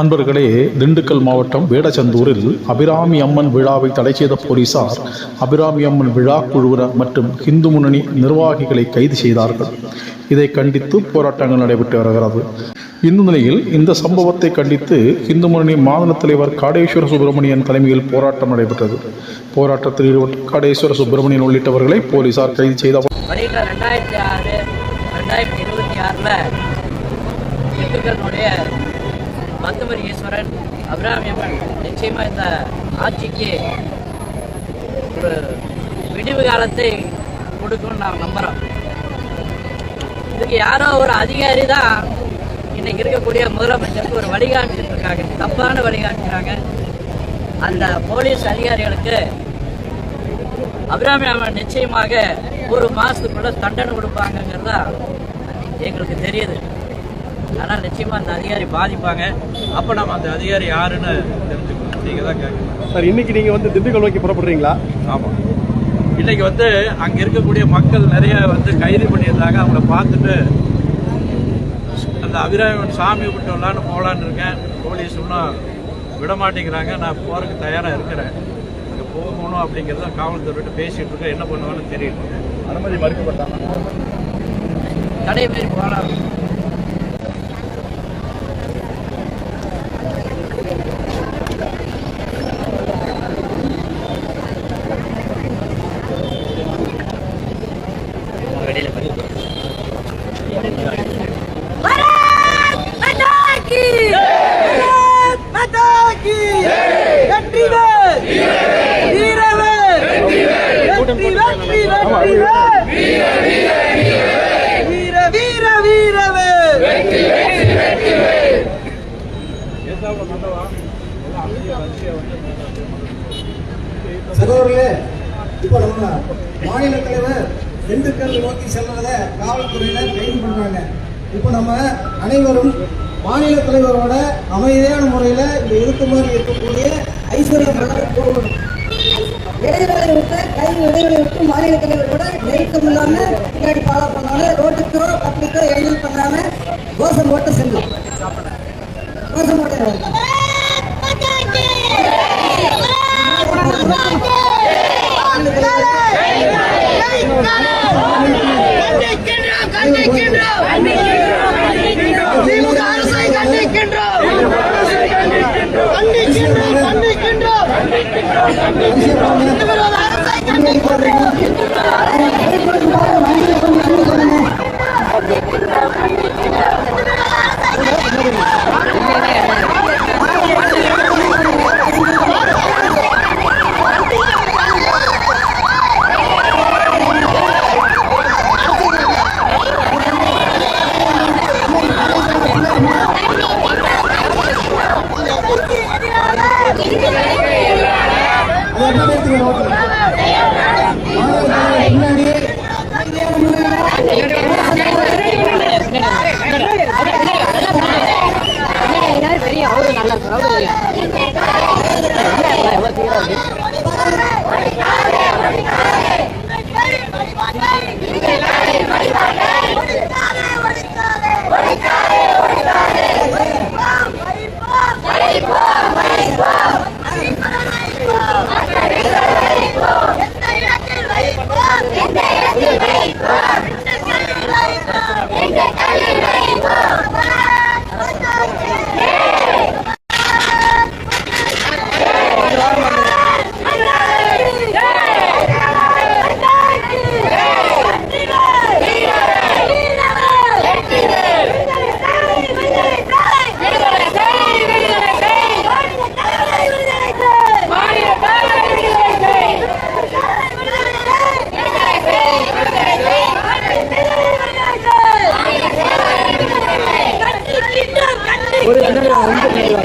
அன்பர்களே திண்டுக்கல் மாவட்டம் வேடச்சந்தூரில் அபிராமி அம்மன் விழாவை தடை செய்த போலீசார் அபிராமி அம்மன் விழா குழுவினர் மற்றும் இந்து முன்னணி நிர்வாகிகளை கைது செய்தார்கள். இதை கண்டித்து போராட்டங்கள் நடைபெற்று வருகிறது. இந்த நிலையில் இந்த சம்பவத்தை கண்டித்து இந்து முன்னணி மாநில தலைவர் காடேஸ்வர சுப்பிரமணியன் தலைமையில் போராட்டம் நடைபெற்றது. போராட்டத்தில் ஈடுபட்ட காடேஸ்வர சுப்பிரமணியன் உள்ளிட்டவர்களை போலீசார் கைது செய்த ரெண்டாயிரத்தி ஆறு ரெண்டாயிரத்தி இருபத்தி ஆறில் திண்டுக்கல்னுடைய ஈஸ்வரன் அபிராமியம்மன் நிச்சயமாக இந்த ஆட்சிக்கு ஒரு விடிவு காலத்தை கொடுக்கும்னு நான் நம்புகிறோம் இதுக்கு யாரோ ஒரு அதிகாரி தான் இன்னைக்கு இருக்கக்கூடிய முதலமைச்சருக்கு ஒரு வழிகாட்டிட்டு இருக்காங்க தப்பான வழிகாட்டுறாங்க. அந்த போலீஸ் அதிகாரிகளுக்கு அபிராமி அம்மன் நிச்சயமாக ஒரு மாதத்துக்குள்ள தண்டனை கொடுப்பாங்கங்கிறதா எங்களுக்கு தெரியுது. ஆனால் நிச்சயமாக அந்த அதிகாரி பாதிப்பாங்க. அப்போ நம்ம அந்த அதிகாரி யாருன்னு தெரிஞ்சுக்கணும். நீங்கள் தான் கேட்கணும். சார் இன்னைக்கு நீங்க வந்து திண்டுக்கல் நோக்கி புறப்படுறீங்களா? ஆமாம் இன்னைக்கு வந்து அங்கே இருக்கக்கூடிய மக்கள் நிறைய வந்து கைது பண்ணியிருந்தாங்க. அவங்கள பார்த்துட்டு அந்த அபிராமன் சாமி விட்டோம்லான்னு போகலான்னு இருக்கேன். போலீஸ் இன்னும் விட மாட்டேங்கிறாங்க நான் போகிறதுக்கு தயாராக இருக்கிறேன். அங்கே போகணும் அப்படிங்கிறத காவல்துறையிட்ட பேசிகிட்டு இருக்கேன். என்ன பண்ணுவான்னு தெரியல. அனுமதி மறுக்கப்பட்டாங்க கடை மாரி போகலாம் சகோதரர்களே இப்போ நம்ம மாநில தலைவர் திண்டுக்கல் நோக்கி செல்றத காவல்துறையினர் கைது பண்றாங்க. இப்போ நம்ம அனைவரும் மாநில தலைவரோட அமைதியான முறையில இந்த இருக்குமாறு இருக்கக்கூடிய ஐஸ்வர்யா போகணும் இடைவெளி விட்டு கை இடைவெளி விட்டு மாநில தலைவரோட நெருக்கம் இல்லாம பின்னாடி ஃபாலோ பண்ணாம ரோட்டுக்கோ பப்ளிக்கோ எழுதி பண்ணாம கோஷம் போட்டு செல்லும் கோஷம் போட்டு அதை என்ன பெரிய அவரு நல்லா பின்னாடி எங்கள் கல்வி வைப்போம்? Boleh,